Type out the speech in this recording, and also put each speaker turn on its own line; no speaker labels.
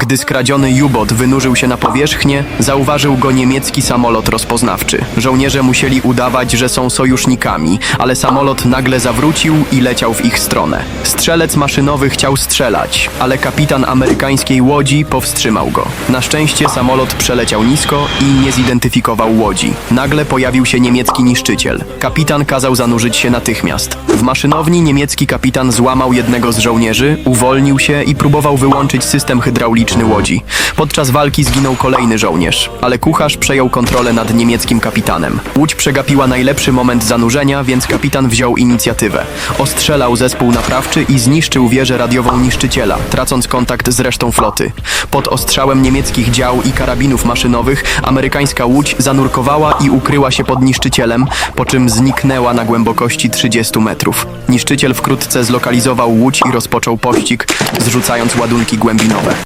Gdy skradziony U-bot wynurzył się na powierzchnię, zauważył go niemiecki samolot rozpoznawczy. Żołnierze musieli udawać, że są sojusznikami, ale samolot nagle zawrócił i leciał w ich stronę. Strzelec maszynowy chciał strzelać, ale kapitan amerykańskiej łodzi powstrzymał go. Na szczęście samolot przeleciał nisko i nie zidentyfikował łodzi. Nagle pojawił się niemiecki niszczyciel. Kapitan kazał zanurzyć się natychmiast. W maszynowni niemiecki kapitan złamał jednego z żołnierzy, uwolnił się i próbował wyłączyć system hydrauliczny łodzi. Podczas walki zginął kolejny żołnierz, ale kucharz przejął kontrolę nad niemieckim kapitanem. Łódź przegapiła najlepszy moment zanurzenia, więc kapitan wziął inicjatywę. Ostrzelał zespół naprawczy i zniszczył wieżę radiową niszczyciela, tracąc kontakt z resztą floty. Pod ostrzałem niemieckich dział i karabinów maszynowych amerykańska łódź zanurkowała i ukryła się pod niszczycielem, po czym zniknęła na głębokości 30 metrów. Niszczyciel wkrótce zlokalizował łódź i rozpoczął pościg, zrzucając ładunki głębinowe.